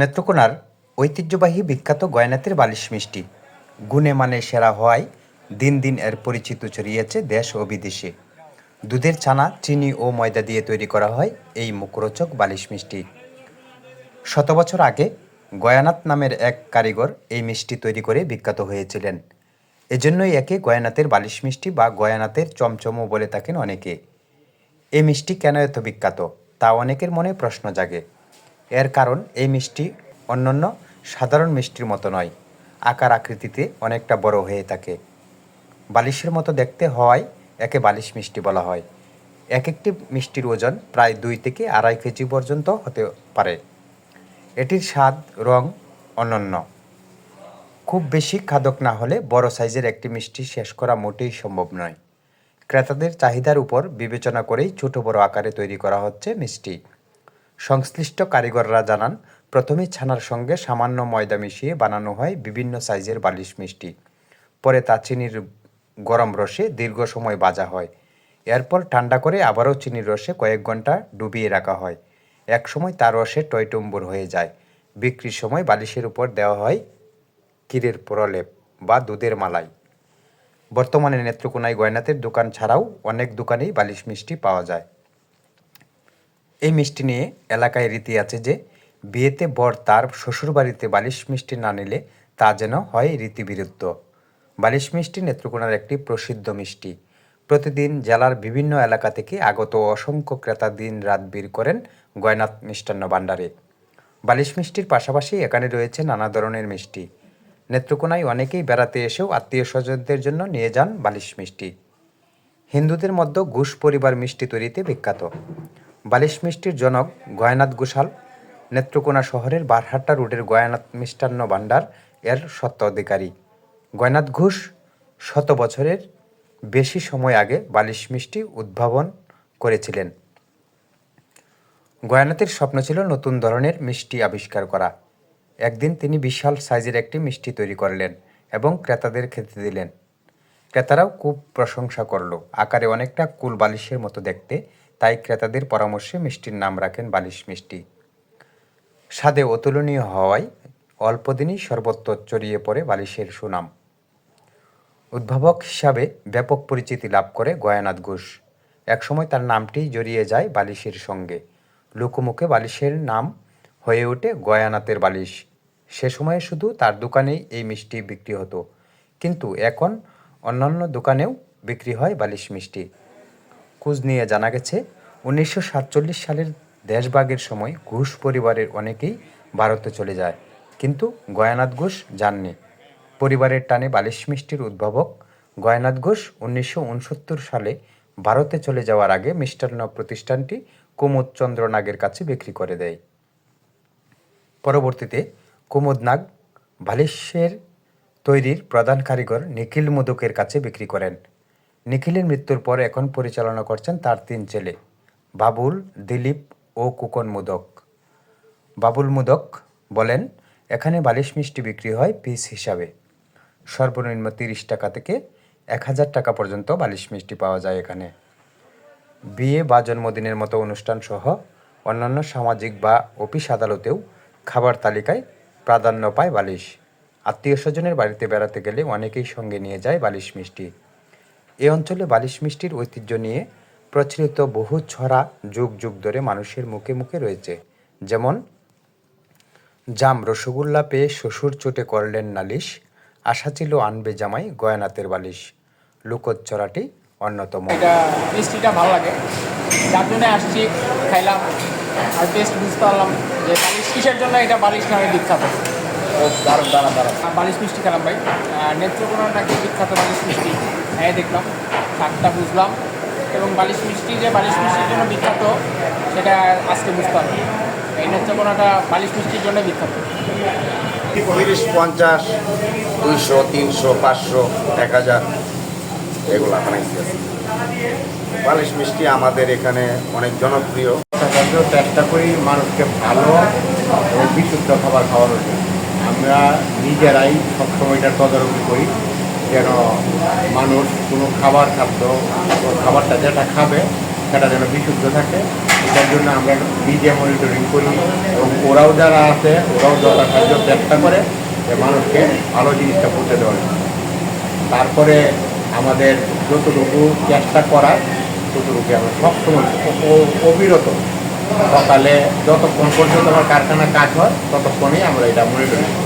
নেত্রকোনার ঐতিহ্যবাহী বিখ্যাত গয়নাতের বালিশ মিষ্টি। গুণে মানে সেরা হওয়ায় দিন দিন এর পরিচিত ছড়িয়েছে দেশ ও বিদেশে। দুধের ছানা, চিনি ও ময়দা দিয়ে তৈরি করা হয় এই মুখরোচক বালিশ মিষ্টি। শত বছর আগে গয়ানাথ নামের এক কারিগর এই মিষ্টি তৈরি করে বিখ্যাত হয়েছিলেন। এজন্যই একে গয়ানাতের বালিশ মিষ্টি বা গয়ানাথের চমচমও বলে থাকেন অনেকে। এই মিষ্টি কেন এত বিখ্যাত, তা অনেকের মনে প্রশ্ন জাগে। এর কারণ এই মিষ্টি অন্যান্য সাধারণ মিষ্টির মতো নয়। আকার আকৃতিতে অনেকটা বড় হয়ে থাকে। বালিশের মতো দেখতে হওয়ায় একে বালিশ মিষ্টি বলা হয়। এক একটি মিষ্টির ওজন প্রায় দুই থেকে আড়াই কেজি পর্যন্ত হতে পারে। এটির স্বাদ, রং অনন্য। খুব বেশি খাদক না হলে বড় সাইজের একটি মিষ্টি শেষ করা মোটেই সম্ভব নয়। ক্রেতাদের চাহিদার উপর বিবেচনা করেই ছোট বড় আকারে তৈরি করা হচ্ছে মিষ্টি। সংশ্লিষ্ট কারিগররা জানান, প্রথমে ছানার সঙ্গে সামান্য ময়দা মিশিয়ে বানানো হয় বিভিন্ন সাইজের বালিশ মিষ্টি। পরে তা চিনির গরম রসে দীর্ঘ সময় ভাজা হয়। এরপর ঠান্ডা করে আবারও চিনির রসে কয়েক ঘণ্টা ডুবিয়ে রাখা হয়। এক সময় তার রসে টয়টুম্বুর হয়ে যায়। বিক্রির সময় বালিশের উপর দেওয়া হয় ক্ষীরের প্রলেপ বা দুধের মালাই। বর্তমানে নেত্রকোনায় গয়নাতের দোকান ছাড়াও অনেক দোকানেই বালিশ মিষ্টি পাওয়া যায়। এই মিষ্টি নিয়ে এলাকায় রীতি আছে যে, বিয়েতে বর তার শ্বশুরবাড়িতে বালিশ মিষ্টি না নিলে তা যেন হয় রীতিবিরুদ্ধ। বালিশ মিষ্টি নেত্রকোনার একটি প্রসিদ্ধ মিষ্টি। প্রতিদিন জেলার বিভিন্ন এলাকা থেকে আগত অসংখ্য ক্রেতা দিন রাত বীর করেন গয়নাত মিষ্টান্ন ভাণ্ডারে। বালিশ মিষ্টির পাশাপাশি এখানে রয়েছে নানা ধরনের মিষ্টি। নেত্রকোনায় অনেকেই বেড়াতে এসেও আত্মীয় স্বজনদের জন্য নিয়ে যান বালিশ মিষ্টি। হিন্দুদের মধ্যে ঘুষ পরিবার মিষ্টি তৈরিতে বিখ্যাত। বালিশ মিষ্টির জনক গয়নাথ ঘোষাল নেত্রকোনা শহরের বারহাট্টা রোডের গয়নাথ মিষ্টান্ন ভাণ্ডার এর সত্য অধিকারী গয়নাথ ঘোষ শত বছরের বেশি সময় আগে বালিশ মিষ্টি উদ্ভাবন করেছিলেন। গয়নাথের স্বপ্ন ছিল নতুন ধরনের মিষ্টি আবিষ্কার করা। একদিন তিনি বিশাল সাইজের একটি মিষ্টি তৈরি করলেন এবং ক্রেতাদের খেতে দিলেন। ক্রেতারাও খুব প্রশংসা করল। আকারে অনেকটা কুল বালিশের মতো দেখতে তাই ক্রেতাদের পরামর্শে মিষ্টির নাম রাখেন বালিশ মিষ্টি। স্বাদে অতুলনীয় হওয়ায় অল্প দিনই সর্বত্র চড়িয়ে পড়ে বালিশের সুনাম। উদ্ভাবক হিসাবে ব্যাপক পরিচিতি লাভ করে গয়ানাথ ঘোষ। একসময় তার নামটি জড়িয়ে যায় বালিশের সঙ্গে। লোকমুখে বালিশের নাম হয়ে ওঠে গয়ানাথের বালিশ। সে সময়ে শুধু তার দোকানেই এই মিষ্টি বিক্রি হতো। কিন্তু এখন অন্যান্য দোকানেও বিক্রি হয় বালিশ মিষ্টি। খোঁজ নিয়ে জানা গেছে, উনিশশো সাতচল্লিশ সালের দেশভাগের সময় ঘোষ পরিবারের অনেকেই ভারতে চলে যায়। কিন্তু গয়ানাথ ঘোষ যাননি। পরিবারের টানে বালিশ মিষ্টির উদ্ভাবক গয়ানাথ ঘোষ উনিশশো উনসত্তর সালে ভারতে চলে যাওয়ার আগে মিষ্টান্ন প্রতিষ্ঠানটি কুমুদ চন্দ্র নাগের কাছে বিক্রি করে দেয়। পরবর্তীতে কুমুদ নাগ বালিশের তৈরির প্রধান কারিগর নিখিল মোদকের কাছে বিক্রি করেন। নিখিলের মৃত্যুর পর এখন পরিচালনা করছেন তার তিন ছেলে, বাবুল, দিলীপ ও কুকন মুদক। বাবুল মুদক বলেন, এখানে বালিশ মিষ্টি বিক্রি হয় পিস হিসাবে। সর্বনিম্ন তিরিশ টাকা থেকে এক হাজার টাকা পর্যন্ত বালিশ মিষ্টি পাওয়া যায় এখানে। বিয়ে বা জন্মদিনের মতো অনুষ্ঠান সহ অন্যান্য সামাজিক বা অফিস আদালতেও খাবার তালিকায় প্রাধান্য পায় বালিশ। আত্মীয় স্বজনের বাড়িতে বেড়াতে গেলে অনেকেই সঙ্গে নিয়ে যায় বালিশ মিষ্টি। এ অঞ্চলে বালিশ মিষ্টির ঐতিহ্য নিয়ে প্রচলিত বহু ছড়া যুগ যুগ ধরে মানুষের মুখে মুখে রয়েছে। যেমন জাম রসগোল্লা পেয়ে শ্বশুর চোটে করলেন নালিশ আশা ছিল আনবে জামাই গয়নাতের বালিশ। লুকোচ্ছড়াটি অন্যতম। এটা মিষ্টিটা ভালো লাগে। যার জন্য আসছি খাইলাম আর টেস্ট বুঝতে পারলাম যে বালিশ কিসের জন্য এটা বালিশ নামে বিখ্যাত। দারুণ দাঁড়া দাঁড়া বালিশ মিষ্টি খেলাম ভাই। আর নেত্রকোনার নাকি বিখ্যাত বালিশ মিষ্টি। হ্যাঁ দেখলাম। স্বাদটা বুঝলাম। এবং বালিশ মিষ্টি যে বালিশ মিষ্টির জন্য বিখ্যাত সেটা আজকে বুঝতে পারলাম এই নেত্রকোনাটা বালিশ মিষ্টির জন্য বিখ্যাত। তিরিশ পঞ্চাশ দুইশো তিনশো পাঁচশো এক হাজার এগুলো বানাইছি বালিশ মিষ্টি আমাদের এখানে অনেক জনপ্রিয়। চেষ্টা করি মানুষকে ভালো এবং বিশুদ্ধ খাবার খাওয়ানোর জন্য। আমরা নিজেরাই সবসময় এটা তদারকি করি। যেন মানুষ কোনো খাবার খাদ্য খাবারটা যেটা খাবে সেটা যেন বিশুদ্ধ থাকে এটার জন্য আমরা নিজে মনিটরিং করি এবং ওরাও যারা আছে, ওরাও যথাসাধ্য চেষ্টা করে যে মানুষকে ভালো জিনিসটা পৌঁছে জন্য। তারপরে আমাদের যতটুকু চেষ্টা করার, ততটুকু আমরা সবসময় অবিরত সকালে যতক্ষণ পর্যন্ত আমার কারখানা কাজ হয়, ততক্ষণই আমরা এটা মনিটরিং করি